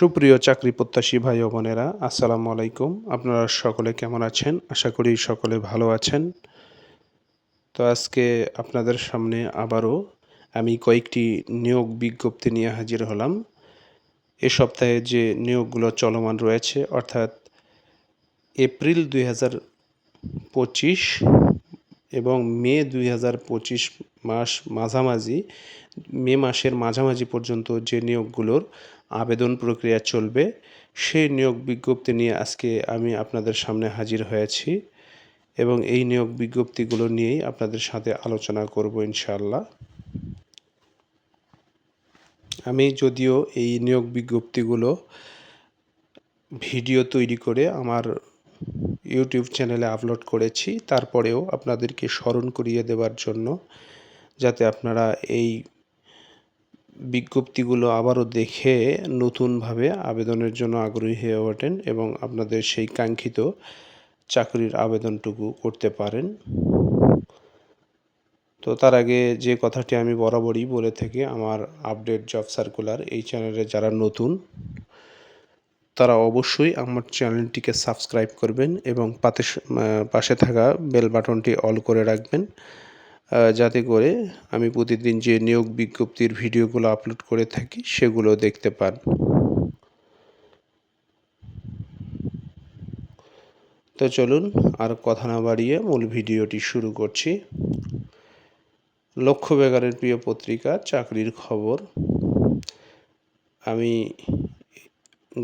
সুপ্রিয় চাকরি প্রত্যাশী ভাই ও বোনেরা, আসসালামু আলাইকুম। আপনারা সকলে কেমন আছেন? আশা করি সকলে ভালো আছেন। তো আজকে আপনাদের সামনে আবারও আমি কয়েকটি নিয়োগ বিজ্ঞপ্তি নিয়ে হাজির হলাম। এ সপ্তাহে যে নিয়োগগুলো চলমান রয়েছে, অর্থাৎ এপ্রিল দুই পঁচিশ এবং মে দুই পঁচিশ মাস মাঝামাঝি, মে মাসের মাঝামাঝি পর্যন্ত যে নিয়োগগুলোর আবেদন প্রক্রিয়া চলবে। সেই নিয়োগ বিজ্ঞপ্তি নিয়ে আজকে আমি আপনাদের সামনে হাজির হয়েছি এবং এই নিয়োগ বিজ্ঞপ্তিগুলো নিয়েই আপনাদের সাথে আলোচনা করব ইনশাআল্লাহ। আমি যদিও এই নিয়োগ বিজ্ঞপ্তিগুলো ভিডিও তৈরি করে আমার ইউটিউব চ্যানেলে আপলোড করেছি, তারপরেও আপনাদেরকে স্মরণ করিয়ে দেওয়ার জন্য যাতে আপনারা এই বিজ্ঞপ্তিগুলো আবারও দেখে নতুনভাবে আবেদনের জন্য আগ্রহী হয়ে ওঠেন এবং আপনাদের সেই কাঙ্ক্ষিত চাকরির আবেদনটুকু করতে পারেন। তো তার আগে যে কথাটি আমি বরাবরই বলে থাকি, আমার আপডেট জব সার্কুলার এই চ্যানেলে যারা নতুন, তারা অবশ্যই আমার চ্যানেলটিকে সাবস্ক্রাইব করবেন এবং পাশে থাকা বেল বাটনটি অল করে রাখবেন। যাতে করে আমি প্রতিদিন যে নিয়োগ বিজ্ঞপ্তির ভিডিওগুলো আপলোড করে থাকি সেগুলো দেখতে পান। তো চলুন আর কথা না বাড়িয়ে মূল ভিডিওটি শুরু করছি। লক্ষ্য বেগারের প্রিয় পত্রিকা, চাকরির খবর। আমি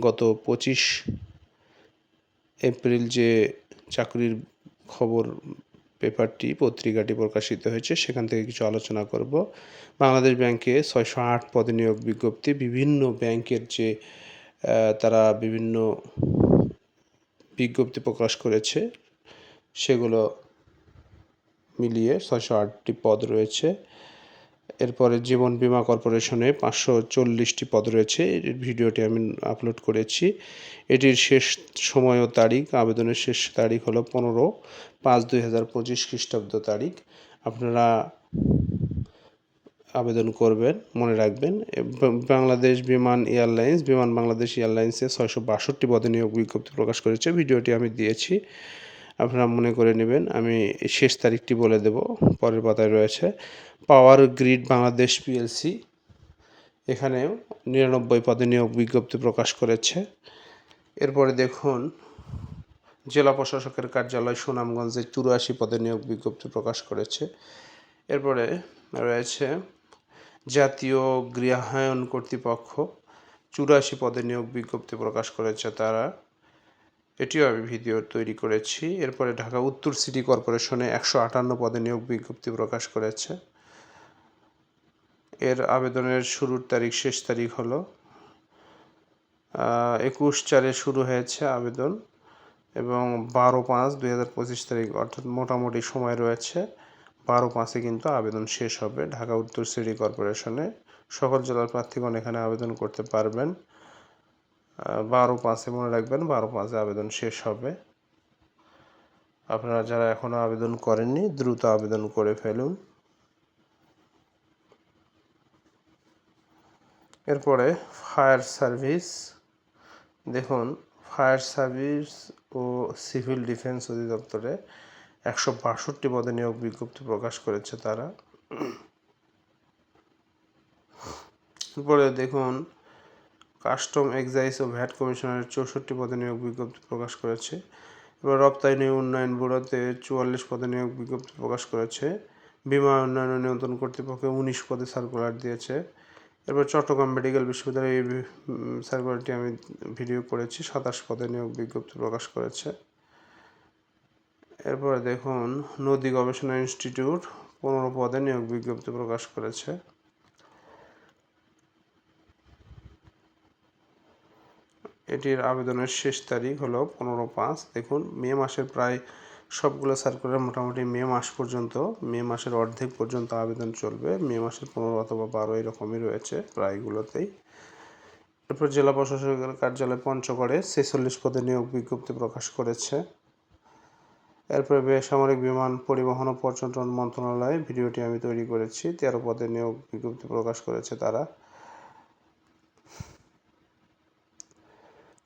গত পঁচিশ এপ্রিল যে চাকরির খবর পেপারটি, পত্রিকাটি প্রকাশিত হয়েছে, সেখান থেকে কিছু আলোচনা করব। বাংলাদেশ ব্যাংকে ছয়শো আট পদে নিয়োগ বিজ্ঞপ্তি, বিভিন্ন ব্যাংকের যে তারা বিভিন্ন বিজ্ঞপ্তি প্রকাশ করেছে, সেগুলো মিলিয়ে ছয়শো আটটি পদ রয়েছে। এরপরে জীবন বীমা কর্পোরেশনে পাঁচশো চল্লিশটি পদ রয়েছে। এর ভিডিওটি আমি আপলোড করেছি। এটির শেষ সময় ও তারিখ, আবেদনের শেষ তারিখ হলো পনেরো পাঁচ দুই হাজার পঁচিশ খ্রিস্টাব্দ তারিখ। আপনারা আবেদন করবেন, মনে রাখবেন। বাংলাদেশ বিমান এয়ারলাইন্স, বিমান বাংলাদেশ এয়ারলাইন্সে ছয়শো বাষট্টি পদে নিয়োগ বিজ্ঞপ্তি প্রকাশ করেছে। ভিডিওটি আমি দিয়েছি। আপনারা মনে করে নেবেন, আমি শেষ তারিখটি বলে দেব, পরের পাতায় রয়েছে। পাওয়ার গ্রিড বাংলাদেশ পিএলসি এখানেও নিরানব্বই পদে নিয়োগ বিজ্ঞপ্তি প্রকাশ করেছে। এরপরে দেখুন, জেলা প্রশাসকের কার্যালয় সুনামগঞ্জে চুরাশি পদে নিয়োগ বিজ্ঞপ্তি প্রকাশ করেছে। এরপরে রয়েছে, জাতীয় গৃহায়ন কর্তৃপক্ষ, চুরাশি পদে নিয়োগ বিজ্ঞপ্তি প্রকাশ করেছে তারা। এটিও আমি ভিডিও তৈরি করেছি। এরপরে ঢাকা উত্তর সিটি কর্পোরেশনে একশো আটান্ন পদে নিয়োগ বিজ্ঞপ্তি প্রকাশ করেছে। এর আবেদনের শুরুর তারিখ শেষ তারিখ হলো একুশ চারে শুরু হয়েছে আবেদন এবং বারো পাঁচ দুই হাজার পঁচিশ তারিখ, অর্থাৎ মোটামুটি সময় রয়েছে। বারো পাঁচে কিন্তু আবেদন শেষ হবে। ঢাকা উত্তর সিটি কর্পোরেশনে সকল জেলার প্রার্থীগণ এখানে আবেদন করতে পারবেন। বারো পাঁচে মনে রাখবেন, বারো পাঁচে আবেদন শেষ হবে। আপনারা যারা এখনও আবেদন করেননি, দ্রুত আবেদন করে ফেলুন। এরপরে ফায়ার সার্ভিস। দেখুন, ফায়ার সার্ভিস ও সিভিল ডিফেন্স অধিদপ্তরে একশো বাষট্টি পদে নিয়োগ বিজ্ঞপ্তি প্রকাশ করেছে তারা। এরপরে দেখুন কাস্টম এক্সাইজ ও ভ্যাট কমিশনারের চৌষট্টি পদে নিয়োগ বিজ্ঞপ্তি প্রকাশ করেছে। এবার রপ্তানি উন্নয়ন ব্যুরোতে চুয়াল্লিশ পদে নিয়োগ বিজ্ঞপ্তি প্রকাশ করেছে। বিমা উন্নয়ন নিয়ন্ত্রণ কর্তৃপক্ষে উনিশ পদে সার্কুলার দিয়েছে। এরপর চট্টগ্রাম মেডিকেল বিশ্ববিদ্যালয়ে এই সার্কুলারটি আমি ভিডিও করেছি, সাতাশ পদে নিয়োগ বিজ্ঞপ্তি প্রকাশ করেছে। এরপরে দেখুন, নদী গবেষণা ইনস্টিটিউট পনেরো পদে নিয়োগ বিজ্ঞপ্তি প্রকাশ করেছে। এটির আবেদনের শেষ তারিখ হলো পনেরো পাঁচ। দেখুন, মে মাসের প্রায় সবগুলো সার্কুলার মোটামুটি মে মাস পর্যন্ত, মে মাসের অর্ধেক পর্যন্ত আবেদন চলবে। মে মাসের পনেরো অথবা বারো এরকমই রয়েছে প্রায়গুলোতেই। এরপর জেলা প্রশাসকের কার্যালয় পঞ্চগড়ে ছেচল্লিশ পদে নিয়োগ বিজ্ঞপ্তি প্রকাশ করেছে। এরপরে বেসামরিক বিমান পরিবহন ও পর্যটন মন্ত্রণালয়ে, ভিডিওটি আমি তৈরি করেছি, তেরো পদে নিয়োগ বিজ্ঞপ্তি প্রকাশ করেছে তারা।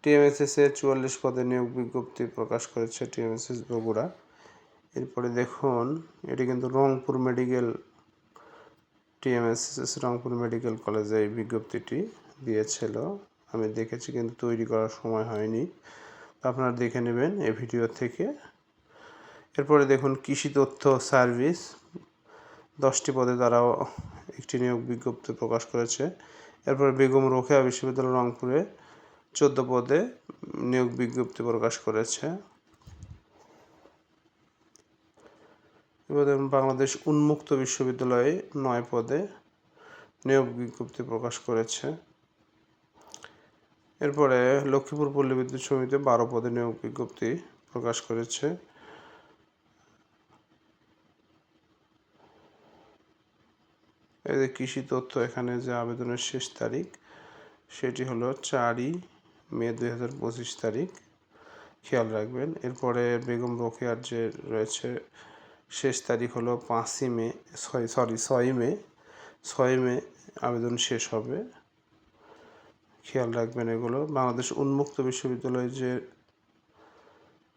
টিএমএসএস এ চুয়াল্লিশ পদে নিয়োগ বিজ্ঞপ্তি প্রকাশ করেছে টিএমএসএস বগুড়া। এরপরে দেখুন, এটি কিন্তু Rangpur medical, TMSS Rangpur medical কলেজে এই বিজ্ঞপ্তিটি দিয়েছিল। আমি দেখেছি কিন্তু তৈরি করার সময় হয়নি। আপনারা দেখে নেবেন এই ভিডিও থেকে। এরপরে দেখুন, কৃষি তথ্য সার্ভিস, দশটি পদে তারাও একটি নিয়োগ বিজ্ঞপ্তি প্রকাশ করেছে। এরপরে বেগম রোকেয়া বিশ্ববিদ্যালয় রংপুরে চোদ্দ পদে নিয়োগ বিজ্ঞপ্তি প্রকাশ করেছে। বাংলাদেশ উন্মুক্ত বিশ্ববিদ্যালয়ে নয় পদে নিয়োগ বিজ্ঞপ্তি প্রকাশ করেছে। এরপরে লক্ষ্মীপুর পল্লী বিদ্যুৎ সমিতি বারো পদে নিয়োগ বিজ্ঞপ্তি প্রকাশ করেছে। যে কৃষি তথ্য এখানে যে আবেদনের শেষ তারিখ, সেটি হলো চারই মে দুই হাজার পঁচিশ তারিখ। খেয়াল রাখবেন। এরপরে বেগম রোকেয়ার যে রয়েছে, শেষ তারিখ হলো পাঁচই মে ছয় সরি ছয়ই মে, ছয় মে আবেদন শেষ হবে। খেয়াল রাখবেন এগুলো। বাংলাদেশ উন্মুক্ত বিশ্ববিদ্যালয়ে যে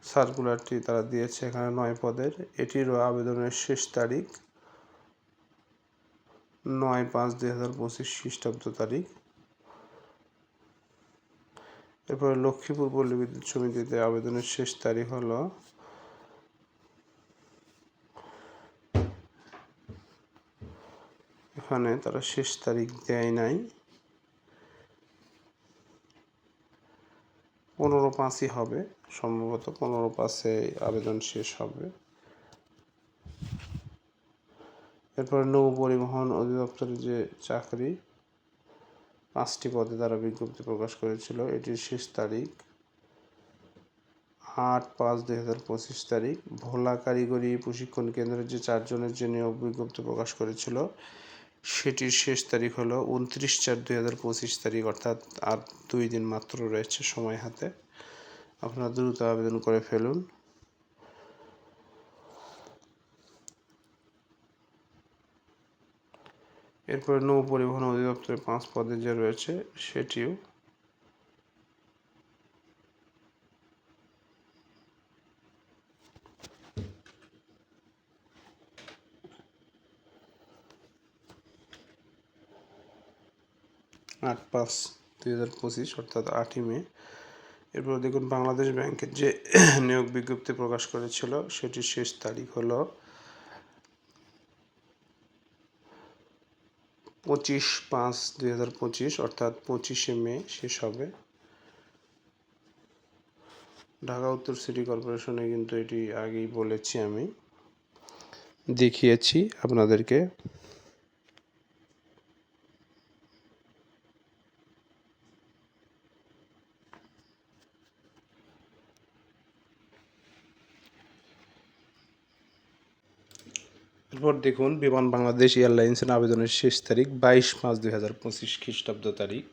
সার্কুলারটি তারা দিয়েছে এখানে নয় পদের, এটিরও আবেদনের শেষ তারিখ নয় পাঁচ দুই হাজার পঁচিশ খ্রিস্টাব্দ তারিখ। এরপরে লক্ষ্মীপুর পল্লী বিদ্যুৎ সমিতিতে আবেদনের শেষ তারিখ হলো এখানে তারা শেষ তারিখ দেয় নাই। পনেরো পাঁচই হবে, সম্ভবত পনেরো পাঁচে আবেদন শেষ হবে। এরপরে নৌ পরিবহন অধিদপ্তরের যে চাকরি পাঁচটি পদে তারা বিজ্ঞপ্তি প্রকাশ করেছিল। এটির শেষ তারিখ আট পাঁচ দুই হাজার পঁচিশ তারিখ। ভোলা কারিগরি প্রশিক্ষণ কেন্দ্রের যে চারজনের যে নিয়োগ বিজ্ঞপ্তি প্রকাশ করেছিল, সেটির শেষ তারিখ হলো উনত্রিশ চার দুই হাজার পঁচিশ তারিখ, অর্থাৎ আর দুই দিন মাত্র রয়েছে সময় হাতে। আপনারা দ্রুত আবেদন করে ফেলুন। এরপরে নৌ পরিবহন অধিদপ্তরের পাঁচ পদে যে রয়েছে, সেটিও আট পাঁচ দুই হাজার পঁচিশ, অর্থাৎ আটই মে। এরপর দেখুন, বাংলাদেশ ব্যাংকের যে নিয়োগ বিজ্ঞপ্তি প্রকাশ করেছিল, সেটির শেষ তারিখ হলো পঁচিশ পাঁচ দুই হাজার পঁচিশ, অর্থাৎ পঁচিশে মে শেষ হবে। ঢাকা উত্তর সিটি কর্পোরেশনে কিন্তু এটি আগেই বলেছি আমি। দেখিয়েছি আপনাদেরকে। এরপর দেখুন, বিমান বাংলাদেশ এয়ারলাইন্সের আবেদনের শেষ তারিখ বাইশ পাঁচ দুই হাজার পঁচিশ খ্রিস্টাব্দ তারিখ।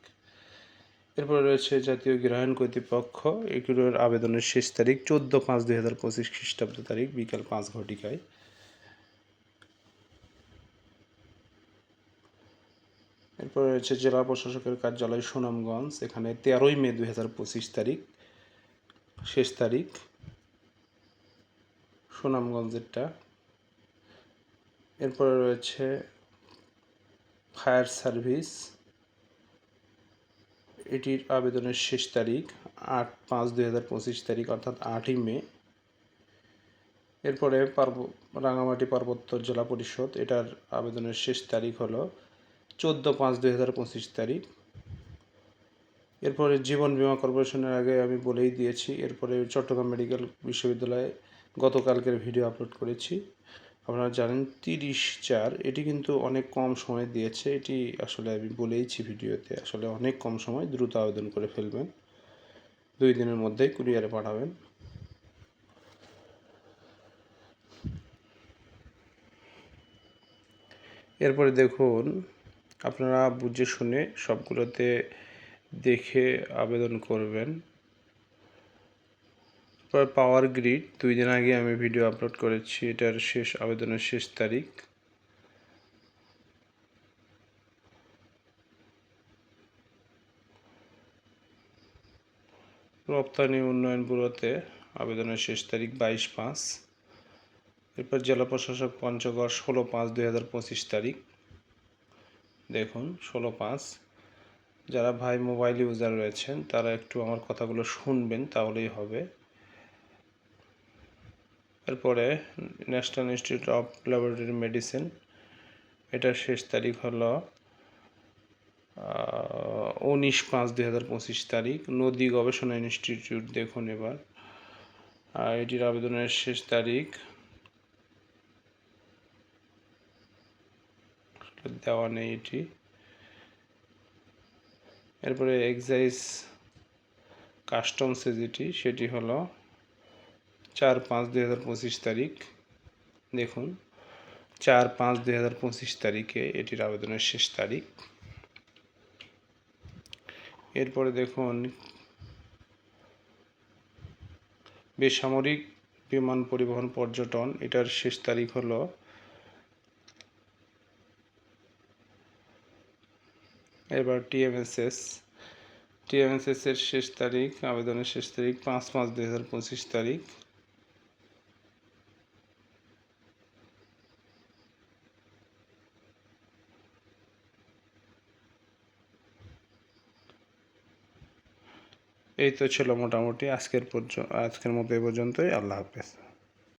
এরপর রয়েছে জাতীয় গৃহায়ণ কর্তৃপক্ষ, এগুলোর আবেদনের শেষ তারিখ চোদ্দ পাঁচ দুই হাজার পঁচিশ খ্রিস্টাব্দ তারিখ, বিকাল পাঁচ ঘটিকায়। এরপর রয়েছে জেলা প্রশাসকের কার্যালয় সুনামগঞ্জ, এখানে তেরোই মে দুই হাজার পঁচিশ তারিখ, শেষ তারিখ। সুনামগঞ্জেরটা এরপরে রয়েছে ফায়ার সার্ভিস। এটির আবেদনের শেষ তারিখ আট পাঁচ দুই হাজার পঁচিশ তারিখ, অর্থাৎ আটই মে। এরপরে পার্ব, রাঙামাটি পার্বত্য জেলা পরিষদ, এটার আবেদনের শেষ তারিখ হলো চোদ্দ পাঁচ দুই হাজার পঁচিশ তারিখ। এরপরে জীবন বীমা কর্পোরেশনের আগে আমি বলেই দিয়েছি, এরপরে চট্টগ্রাম মেডিকেল বিশ্ববিদ্যালয়ে গতকালকের ভিডিও আপলোড করেছি। আপনারা জানেন তিরিশ চার, এটি কিন্তু অনেক কম সময় দিয়েছে। এটি আসলে আমি বলেইছি ভিডিওতে, আসলে অনেক কম সময় দ্রুত আবেদন করে ফেলবেন। দুই দিনের মধ্যেই কুরিয়ারে পাঠাবেন। এরপরে দেখুন, আপনারা বুঝে শুনে সবগুলোতে দেখে আবেদন করবেন। পাওয়ার গ্রিড দুই দিন আগে আমি ভিডিও আপলোড করেছি, এটার শেষ আবেদনের শেষ তারিখ। রপ্তানি উন্নয়ন ব্যুরোতে আবেদনের শেষ তারিখ বাইশ পাঁচ। এরপর জেলা প্রশাসক পঞ্চগড় ষোলো পাঁচ দুই হাজার পঁচিশ তারিখ। দেখুন, ষোলো পাঁচ। যারা ভাই মোবাইল ইউজার রয়েছেন, তারা একটু আমার কথাগুলো শুনবেন, তাহলেই হবে। এরপরে national institute of laboratory medicine এটার শেষ তারিখ হলো উনিশ পাঁচ দুই হাজার পঁচিশ তারিখ, নদী গবেষণা ইনস্টিটিউট দেখুন এবার। এটির আবেদনের শেষ তারিখ দেওয়া নেই এটি। এরপরে এক্সাইজ কাস্টমসে যেটি, সেটি হলো চার পাঁচ দুই হাজার পঁচিশ তারিখ। দেখুন, চার পাঁচ দুই হাজার পঁচিশ তারিখে এটির আবেদনের শেষ তারিখ। এরপরে দেখুন, বেসামরিক বিমান পরিবহন পর্যটন, এটার শেষ তারিখ হলো এবার টিএমএসএস টিএমএসএস এর শেষ তারিখ, আবেদনের শেষ তারিখ পাঁচ পাঁচ দুই হাজার পঁচিশ তারিখ। এই তো ছিল মোটামুটি আজকের পর্য আজকের মতো এই পর্যন্তই। আল্লাহ হাফেজ।